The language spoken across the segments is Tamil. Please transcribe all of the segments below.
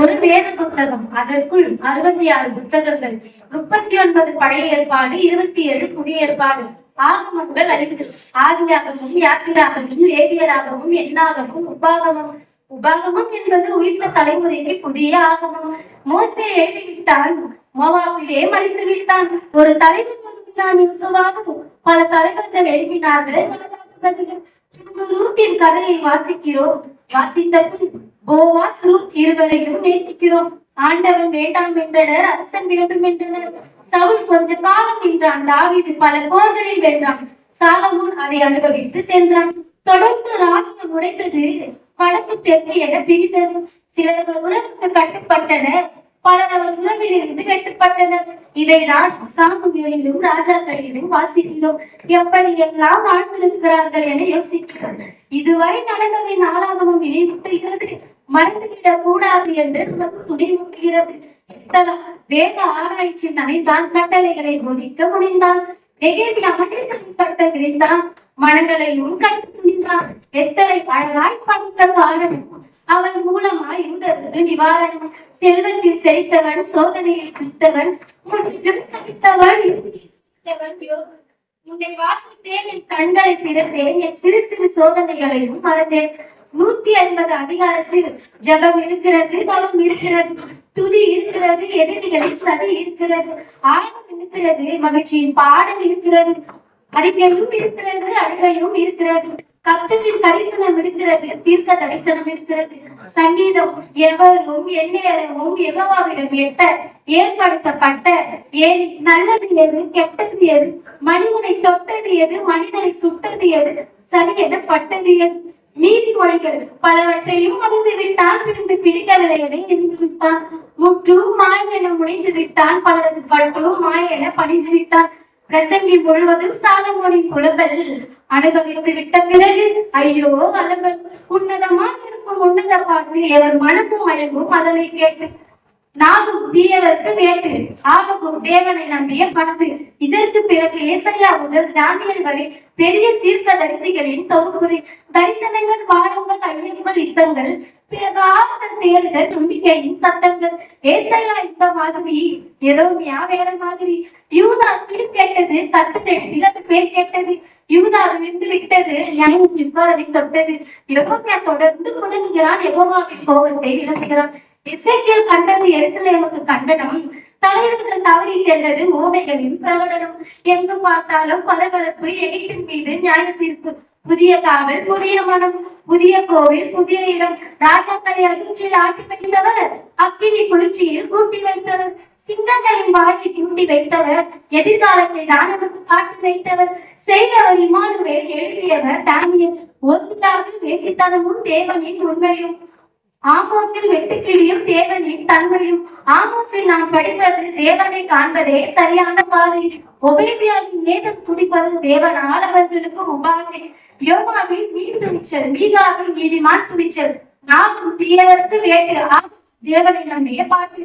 ஒரு வேத புத்தகம் அதற்குள் அறுபத்தி ஆறு புத்தகங்கள் முப்பத்தி ஒன்பது பழைய ஏற்பாடு இருபத்தி ஏழு புதிய ஏற்பாடு. ஆகமங்கள் ஐந்து ஆதியாகவும் யாத்திராகவும் லேவியராகவும் எண்ணாகவும் உபாகமும். உபாகமம் என்பது உயிர்த்த தலைமுறைக்கு புதிய ஆகமம். மோசே எழுதிவிட்டான் மோவாவிலே மறித்து விட்டான் ஒரு தலைவர் நான் பல தலைவர்கள் எழுப்பினார்கள். கதையை வாசிக்கிறோம். வாசித்த பின் போவாஸ் ரூத் இருவரையும் நேசிக்கிறோம். ஆண்டவன் வேண்டாம் என்றனர் அரசன் வேண்டும் என்றனர். சவுல் கொஞ்ச காலம் நின்றான் தாவீது பல போர்களில் வென்றான். சாலமோன் அதை அனுபவித்து சென்றான். தொடர்ந்து ராஜ்யம் உடைத்தது வடக்கு தெற்கு என பிரித்தது சிலர் அவர் உறவுக்கு கட்டுப்பட்டனர் பலர் அவர் உறவில் இருந்து வெட்டுப்பட்டனர். இதைதான் சாமுவேலிலும் ராஜாக்களிலும் வாசிக்கிறோம். எப்படி எல்லாம் வாழ்ந்திருக்கிறார்கள் என யோசிக்கிறோம். இதுவரை நடந்ததை நாளாகவும் நினைவு கூடாது என்று நமக்கு துணிவூட்டுகிறது வேத ஆராய்ச்சி தான் கட்டளைகளை போதிக்க முடிந்தான் நெகேமியா மனிதர்களின் கட்டளைதான் மனங்களையும் கட்டு துணிந்தான். எஸ்தரை அழகாய் படைத்த காரணம் அவன் மூலமாய் யூதருக்கு நிவாரணம் செல்வத்தில் செழித்தவன் சோதனையில் பிடித்தவன் முற்றிலும் சகித்தவன் யோகு. உன்னை வாசித்தேன் என் கண்களை திறந்தேன் என் சிறு சிறு சோதனைகளையும் மறந்தேன். நூத்தி ஐம்பது அதிகாரத்தில் ஜபம் இருக்கிறது தவம் இருக்கிறது துதி இருக்கிறது எதிரிகளின் சதி இருக்கிறது ஆழம் இருக்கிறது மகிழ்ச்சியின் பாடல் இருக்கிறது அறிக்கையும் இருக்கிறது அழுகையும் இருக்கிறது கத்தரின் தரிசனம் இருக்கிறது தீர்க்க தரிசனம் இருக்கிறது. சங்கீதம் எவரும் எந்நேரமும் எகவாவிடம் எட்ட ஏற்படுத்தப்பட்ட ஏன் நல்லது எது கெட்டது எது மனிதனை தொட்டது எது மனிதனை சுட்டது எது சரி என பட்டது எது? நீதிமொழிகள் பலவற்றையும் அறிந்து விட்டான் பின்பு பிடிக்கவில்லை என எரிந்து விட்டான். முற்றும் மாய் என முடிந்து விட்டான் பலரது பற்றும் மாய் என பணிந்து விட்டான். பிரசங்கி முழுவதும் சாலமோனின் குழப்பல் அனுபவித்து விட்ட பிறகு ஐயோ அலம்பல். உன்னதமாக இருக்கும் உன்னத பாட்டு எவர் மனமும் மயங்கும் அதனை கேட்டு. நாகும் தீயவருக்கு வேட்டு ஆபகு தேவனை நம்பிய பண்பு இதற்கு பிறகு ஏசையா முதல் தானியல் வரை பெரிய தீர்க்க தரிசிகளின் தொகுப்புரை. தரிசனங்கள் வாரங்கள் ஐயங்கள் யுத்தங்கள் பிறகு ஆவணம் தேர்தல் நம்பிக்கையின் சட்டங்கள் ஏசையா இந்த மாதிரி எரோமியா வேற மாதிரி. யூதா சீர் கேட்டது கத்துக்கெடுத்தில் அது பேர் கேட்டது. யூதா விழுந்து விட்டது நியாயம் சிறுவரை தொட்டது. எரோமியா தொடர்ந்து புலனுகிறான் எகோவாவின் கோபத்தை விளக்குகிறான். இசைக்கியல் கண்டது எருசலேமுக்கு கண்டனம். தலைவர்கள் தவறி சென்றது ஓமைகளின் பிரகடனம் எங்கு பார்த்தாலும் பரபரப்பு எகிப்தின் மீது நியாய தீர்ப்பு. புதிய காவல் புதிய மனம் புதிய கோவில் புதிய இடம். ராஜாக்களை அதிர்ச்சியில் ஆட்டி வைத்தவர் அக்கினி குளிர்ச்சியில் கூட்டி வைத்தவர். சிங்கங்களின் வாயை தூண்டி வைத்தவர் எதிர்காலத்தை நான் காட்டி வைத்தவர். செய்தவர் இமானுவேல் எழுதியவர் தானியல் ஓசிலாவில் வேசித்தனமும் தேவனின் உண்மையும். ஆமோசில் வெட்டுக்கிளியும் தேவனின் தன்மையும். ஆமோசில் நாம் படிப்பது தேவனை காண்பதே சரியான பாதை. ஒபேதியாவின் நேதம் துடிப்பது தேவன் ஆளவர்களுக்கு உபாதை யோகாவில் மீன் துணிச்சல் மீகாவில் நீதிமான் துணிச்சல். நாகும் தீயவருக்கு வேட்டு. ஆகும் தேவனை நம்பிய பாட்டு.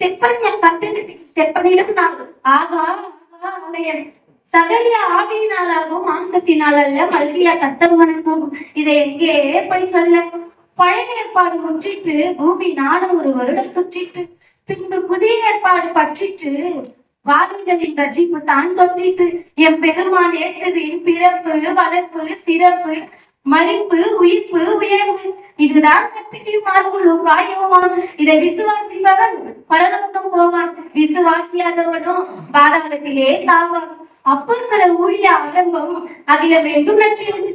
செப்பனிய கட்டது செப்பனிலும் நான். ஆகா ஆகா ஆலயம் சகரியா ஆவியினாலாகும் மாம்சத்தினால் அல்ல மல்கியா கத்தவனாகும் இதை எங்கே போய் சொல்ல? பழைய ஏற்பாடு முற்றிட்டு பூமி நாடு ஒரு வருடம் சுற்றிட்டு பின்பு புதிய ஏற்பாடு பற்றிட்டு வாதிகளின் கட்சிப்பு தான் தொற்றிட்டு எம் பெருமான் இயேசுவின் பிறப்பு வளர்ப்பு சிறப்பு மறிப்பு உயிர்ப்பு உயர்வு இதுதான் கத்திரி மார்புழு காயவான் இதை விசுவாசிப்பவன் பரலோகம் போவான். விசுவாசியாதவனும் பாதாளத்திலே சாவான். அப்போ சில ஊழிய ஆரம்பம் அகிலம் எங்கும் லட்சியது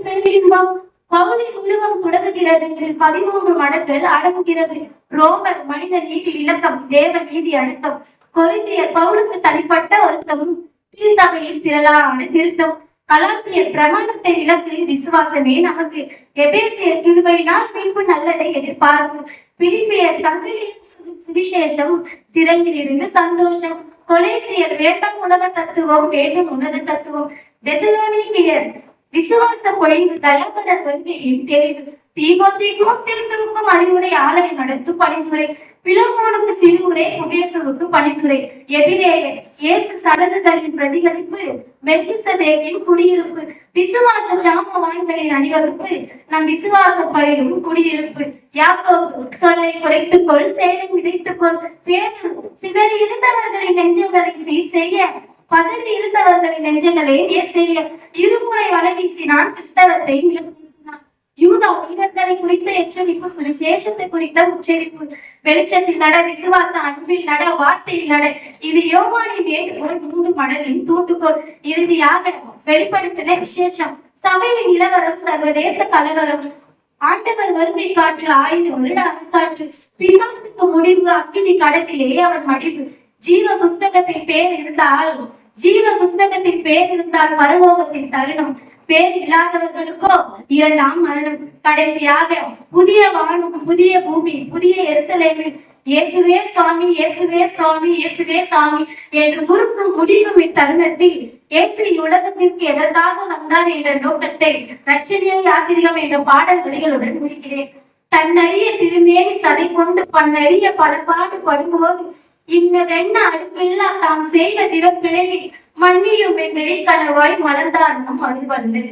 பெரும்பம் பவுலின் உருவம் தொடங்குகிறது இதில் பதிமூன்று மடங்கள் அடங்குகிறது. ரோமர் மனித நீதி விளக்கம் தேவ நீதி அடக்கம் கொரிந்தியர் பவுலுக்கு தனிப்பட்ட வருத்தமும் திருசபையில் திரளான திருத்தம். கலாத்தியர் பிரமாணத்தை விளக்கு விசுவாசமே நமக்கு. எபேசியர் திருவையினால் பின்பு நல்லதை எதிர்பார்ப்பு பிலிப்பியர் சங்கிலி விசேஷம் திரையிலிருந்து சந்தோஷம். கொலேசியர் வேண்டாம் உலக தத்துவம் வேண்டும் உன்னத தத்துவம். தெசலோனிக்கியர் விசுவாச பொழிவு தயபர வந்து தெளிவு தீமோத்தேயுக்கும் திருத்தவுக்கும் அறிவுரை ஆலய நடத்து பணிந்துரை. பிளமோனுக்கு சிறுமுறை புகேசுவுக்கு பணிந்துரை. எபிரேயர் இயேசு சடங்குகளின் பிரதிகளிப்பு மெல்கிசதேவின் குடியிருப்பு. விசுவாச ஜாமவான்களின் அணிவகுப்பு. நம் விசுவாச பயிலும் குடியிருப்பு. யாக்கோ சொல்லை குறைத்துக்கொள் சேலை பேரு சிதறி இருந்தவர்களின் நெஞ்சங்களை சீர் செய்ய பதறி இருந்தவர்களின் நெஞ்சங்களை நேர் செய்ய இருமுறை வலை வீசினான் கிறிஸ்தவத்தை யூதா உயிரங்களை குறித்த எச்சரிப்பு சுவிசேஷத்தை குறித்த உச்சரிப்பு வெளிச்சத்தில் நட விசுவாச அன்பில் நட வார்த்தையில் நட. இது யோவானின் வேண்டுகோள் மூன்று மடலின் தூண்டுகோள் இறுதியாக வெளிப்படுத்தின விசேஷம். சபையின் நிலவரம் சர்வதேச கலவரம். ஆண்டவர் வருகை காற்று ஆயிரம் வருட அரசாற்று. பிசாசுக்கு முடிவு அக்கினி கடலிலே அவன் மடிவு. ஜீவ புஸ்தகத்தில் பேர் இருந்தால் ஜீவ புஸ்தகத்தில் பேர் இருந்தால் பரலோகத்தில் தருணம். பேர் இல்லாதவர்களுக்கோ இரண்டாம் மரணம். கடைசியாக புதிய வானம் புதிய பூமி புதிய எருசலேமில் இயேசுவே சுவாமி இயேசுவே சுவாமி இயேசுவே சாமி என்று முறுக்கும் முடிக்கும் இத்தருணத்தில் இயேசு உலகத்திற்கு எதற்காக வந்தார் என்ற நோக்கத்தை ரச்சனையை யாத்திரிகம் என்ற பாடல் வரிகளுடன் குறிக்கிறேன் தன்னறிய திருமேனி சதை கொண்டு பன்னறிய பலபாடு படும்போது இன்னதென்ன அழுப்பில்லா தாம் செய்த திறப்பிழையை மன்னியும் என் வெளிக்கணவாய் மலர்ந்தார் நம் அருள்வல்லது